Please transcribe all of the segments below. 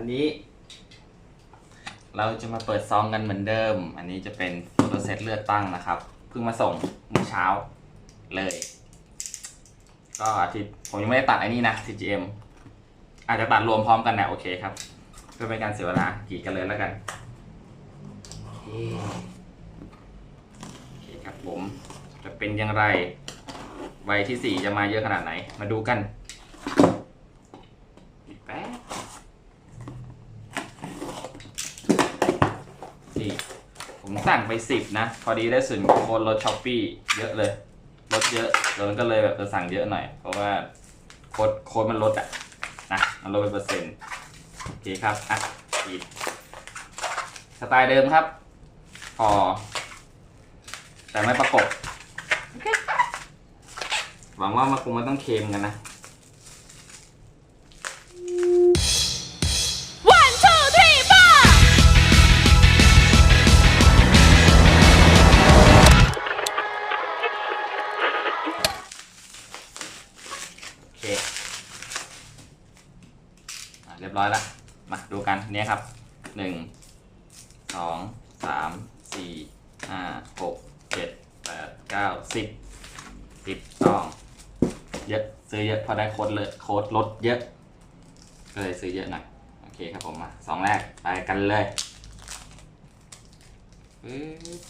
ันนี้ เราจะมาเปิดซองกันเหมือนเดิม อันนี้จะเป็นโฟโตเซตเลือกตั้งนะครับ เพิ่งมาส่งเมื่อเช้าเลย ก็อาทิตย์ผมยังไม่ได้ตัดไอ้นี่นะ CGM อาจจะตัดรวมพร้อมกันนะโอเคครับ เพื่อเป็นการเสียเวลากรีดกันเลยแล้วกันโอเคครับผม จะเป็นอย่างไรวัยที่สี่จะมาเยอะขนาดไหน มาดูกันอีกแป๊บนี่ผม สั่งไปสิบนะ พอดีได้ส่วนโค้ดลดช้อปปี้เยอะเลยลดเยอะแล้วมันก็เลยแบบจะสั่งเยอะหน่อย เพราะว่าโค้ดโค้ดมันลดอะนะมันลดไปเปอร์เซ็นต์โอเคครับอะอีกสไตล์เดิมครับพอแต่ไม่ประกบหวังว่ามันคงไม่ต้องเค็มกันนะ ร้อยล้วมาดูกันเนี่ยครับหนึ่งสองสามสี่ห้าหกเจ็ดแปดเก้าสิบสิบซองเยอะซื้อเยอะเพอได้โค้ดเลยโค้ดลดเยอะ ก็เลยซื้อเยอะหน่อยโอเคครับผมมาสองแรกไปกันเลยปึ๊บ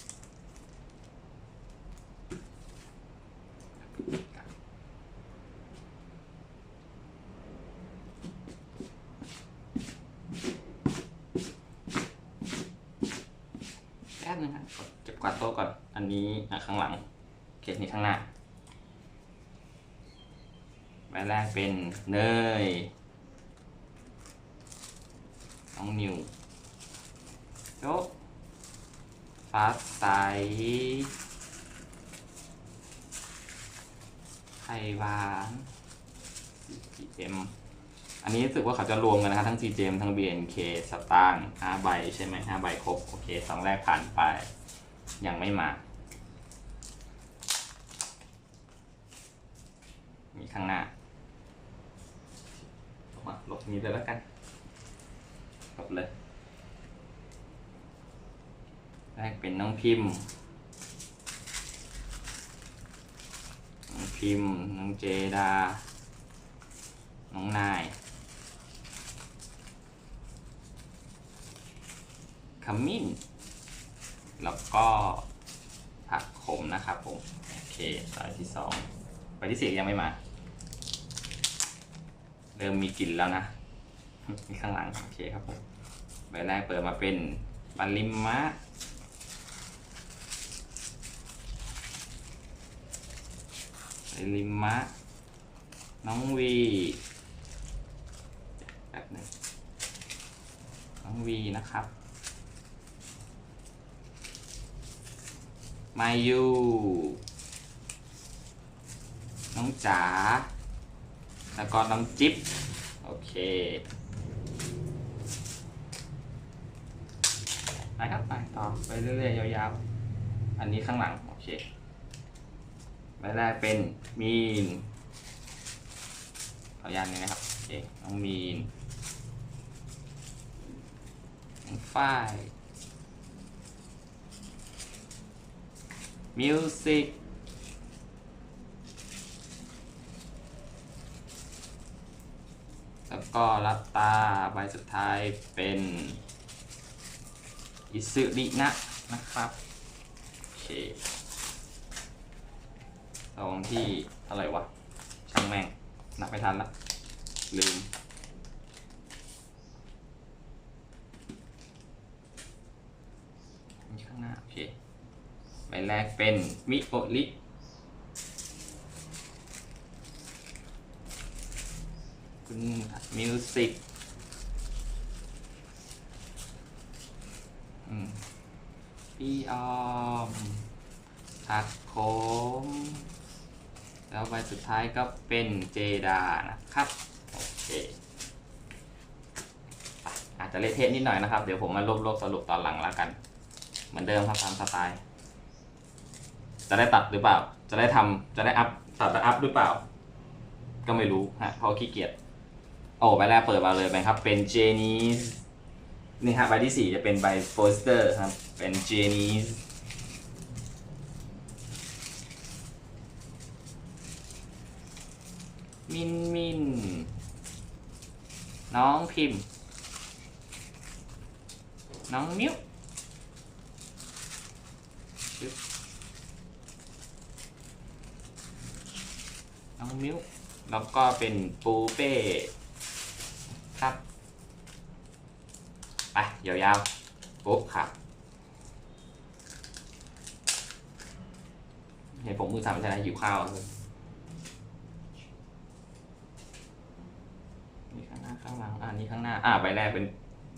แป๊บนึงครับกดเก็บกวาดโต๊ะก่อ นี้ข้างหลัง เคสนี้ข้างหน้าใบแรกเป็นเนยน้องนิวโจ๊กฟ้าใสไข่หวาน CGM อันนี้รู้สึกว่าเขาจะรวมกันนะครับ ทั้ง CGM ทั้ง BNK สตางค์5ใบ ใช่ไหม5ใบครบ โอเคสองแรกผ่านไป ยังไม่มา ข้างหน้ามาลบนี้เลยแล้วกันลบเลยแรกเป็นน้องพิมพ์น้องพิมพ์น้องเจดา น้องนายขมิ้น แล้วก็ผักขมนะครับผม โอเคสายที่สองไปที่สี่ยังไม่มา เริ่มมีกลิ่นแล้วนะมีข้างหลังโอเคครับผมใบแรกเปิดมาเป็นบัลลิมมะบัลลิมมะ น้องวีแบบหนึ่งน้องวีนะครับ มายู น้องจ๋า แล้วก็น้องจิ๊บโอเคไปครับไปต่อไปเรื่อยๆยาวๆ อันนี้ข้างหลัง โอเคใบแรกเป็นมีนขออนุญาตนี้นะครับ โอเคน้องมีนน้องฝ้ายมิวสิก แล้วก็รับตาใบสุดท้ายเป็นอิซึรินะนะครับโอเคซองที่เท่าไหร่วะช่างแม่งนับไม่ทันละลืมข้างหน้าโอเคใบแรกเป็นมิโอริ คุณมิวสิกอืมพี่ออมผักโขมแล้วใบสุดท้ายก็เป็นเจดานะครับ โอเคอาจจะเละเทะนิดหน่อยนะครับ เดี๋ยวผมมารวบรวบสรุปตอนหลังแล้วกัน เหมือนเดิมครับตามสไตล์ จะได้ตัดหรือเปล่า จะได้ทำจะได้อัพตัดและอัพหรือเปล่า ก็ไม่รู้ฮะเพราะขี้เกียจ โอ้ใบแรกเปิดมาเลยไหมครับ เป็นเจนีสนี่ครับใบที่สี่จะเป็นใบโปสเตอร์ครับ เป็นเจนีสมินมิน น้องพิมพ์ น้องมิ้วน้องมิ้ว แล้วก็เป็นปูเป้ ครับ ไป ยาวๆปุ๊บครับเห็นผมมือสั่นไม่ใช่นะหิวข้าวเลยนี่ข้างหน้าข้างหลังอ่านี่ข้างหน้า อ่าใบแรกเป็น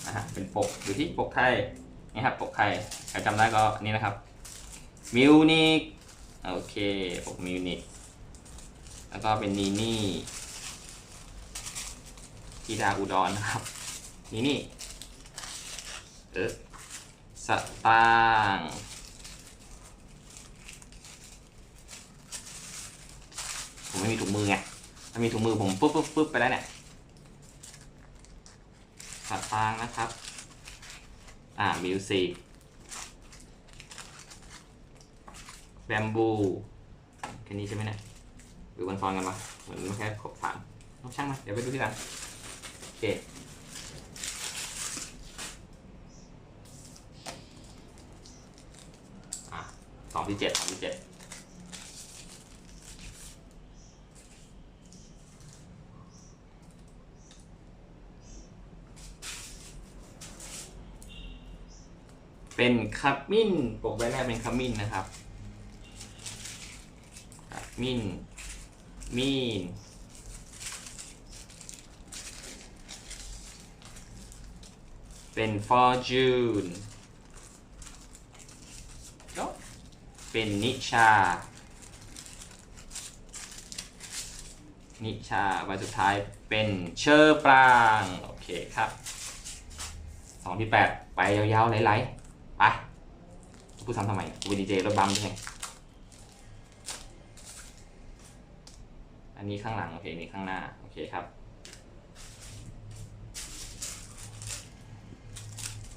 นะฮะเป็นปกอยู่ที่ปกไทยนี่ครับปกไทยใครจำได้ก็นี่นะครับมิวนิกโอเคปกมิวนิกแล้วก็เป็นนีนี่ ทีดาอุดรนะครับ นี่นี่เออสตางผมไม่มีถุงมือไงถ้ามีถุงมือผมปุ๊บปุ๊บปุ๊บไปแล้วเนี่ยสตางนะครับ อ่า มิวสิกแบมบูแค่นี้ใช่ไหมเนี่ยหรือมันซ้อนกันวะเหมือนมันแค่ครบสามเอาช่างมาเดี๋ยวไปดูที่หลัง เคอะสองที่เจ็ดสองที่เจ็ดเป็นคับมินปกใบแรกเป็นคับมินนะครับคับมินมีน เป็น fortune ก็เป็นนิชา นิชาใบสุดท้ายเป็นเชอร์ปราง โอเคครับสองที่แปดไปยาวๆไหลๆ ไปพูดซ้ำทำไมวีดีเจรถบัมด้วยไงอันนี้ข้างหลัง โอเค นี่ข้างหน้า โอเคครับ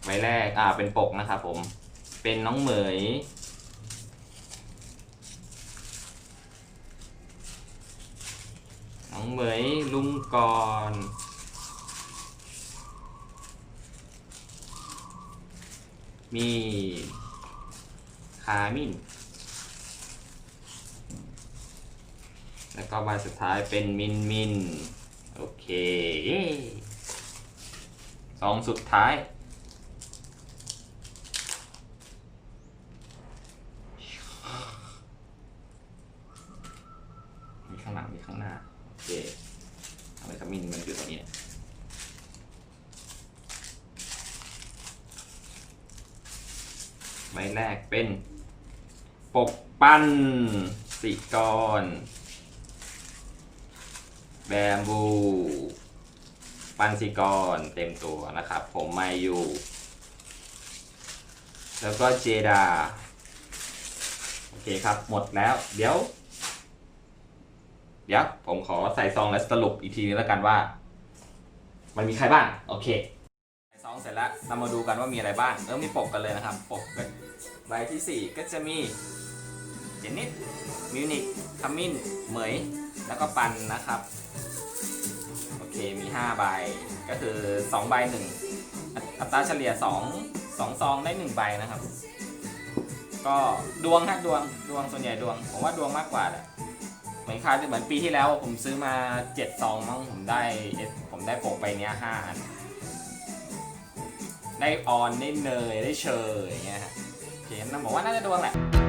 ใบแรกอ่าเป็นปกนะครับผม เป็นน้องเหมย น้องเหมยลุงกรมีคามินแล้วก็ใบสุดท้ายเป็นมินมิน โอเคสองสุดท้าย มีข้างหลัง มีข้างหน้า โอเคทำไมขมิ้นมันอยู่ตรงนี้เนี่ย ใบแรกเป็น ปกปั้นสิกร แบมบู ปันสิกรเต็มตัวนะครับ ผมมาอยู่ แล้วก็เจดา โอเคครับหมดแล้ว เดี๋ยว เดี๋ยว ผมขอใส่ซองและสรุปอีกทีนึงแล้วกันว่า มันมีใครบ้าง โอเค ใส่ซองเสร็จแล้วเรามาดูกันว่ามีอะไรบ้าง เริ่มมีปกกันเลยนะครับ ปกกัน ใบที่ 4 ก็จะมีเจนนิสมิวนิกคัมมินเหมย แล้วก็ปันนะครับ โอเคมี 5 ใบ ก็คือ 2 ใบ 1 อัตราเฉลี่ย 2 2 ซองได้ 1 ใบนะครับ ก็ดวงฮะดวงดวงส่วนใหญ่ดวง ผมว่าดวงมากกว่าแหละเหมือนคาวเหมือนปีที่แล้วผมซื้อมา 7 ซองมั้งผมได้ผมได้ปกใบเนี้ย5อันได้ออนได้เนยได้เชยอย่างเงี้ยฮะ เคนั่นบอกว่าน่าจะดวงแหละ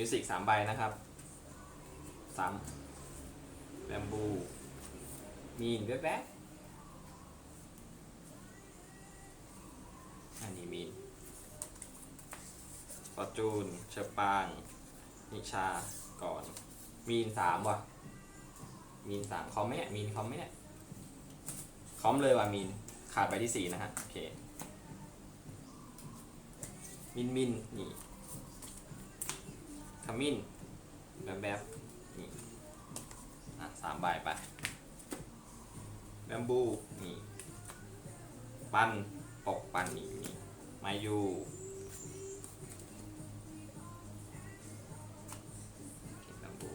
มิวสิกสามใบนะครับซ้ำแบมบู มีนแว๊บอันนี้มีนฟอร์จูน เชอปาง นิชา ก่อน มีนสามว่ะ มีนสามคอมไหมเนี่ย มีนคอมไหมเนี่ย คอมเลยว่ะมีน ขาดไปที่สี่นะฮะ โอเค มินมินนี่ ขมิ้น แบบแบบนี่อะสามใบไปแบมบูนี่ ปันปกปันนี่นี่มายูแบมบู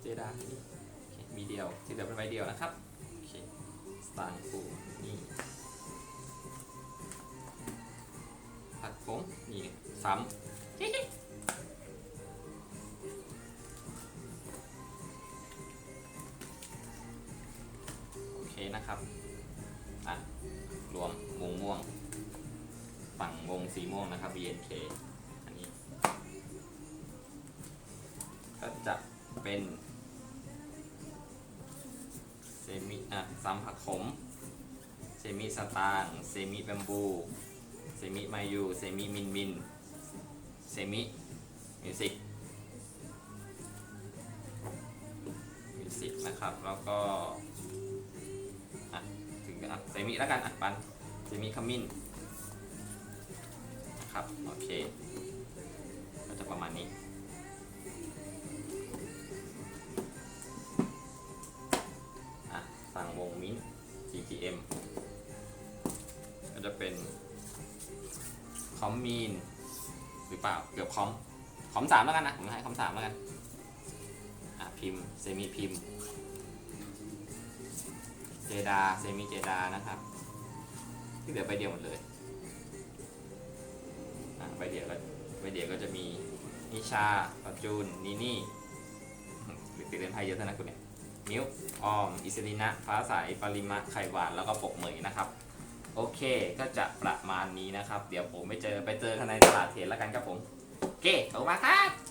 เจดานี่โอเคมีเดียวที่เหลือเป็นใบเดียวนะครับโอเคสตางค์ปูนี่ผักผมนี่ซ้ำ BNK อันนี้ ก็จะเป็นเซมิอะซัมผักขม เซมิสตางเซมิแบมบู เซมิมายู เซมิมินมิน เซมิมิวสิกมิวสิกนะครับ แล้วก็อะถึงอะเซมิแล้วกันอะปัน เซมิขมิ้น นะครับโอเคก็จะประมาณนี้ อะฝั่งวงมิ้น GTM ก็จะเป็น คอมมีน หรือเปล่า เกือบคอม คอมสามแล้วกันนะ ผมให้คอมสามแล้วกัน อะ พิมพ์ เซมิพิมพ์ เจดา เซมิเจดานะครับ ที่เหลือใบเดียวหมดเลย เดียวก็ไปเดียวก็จะมีนิชาปัจูนนีนี่ติดเล่นไพ่เยอะเท่านั้นคุณเนี่ยมิวออม อิสรินะ ฟ้าใสปริมะ ไข่หวาน แล้วก็ปกเหมยนะครับ โอเค ก็จะประมาณนี้นะครับ เดี๋ยวผมไปเจอไปเจอกันในตลาดเทรแล้วกันครับผม โอเค ขอบคุณมากครับ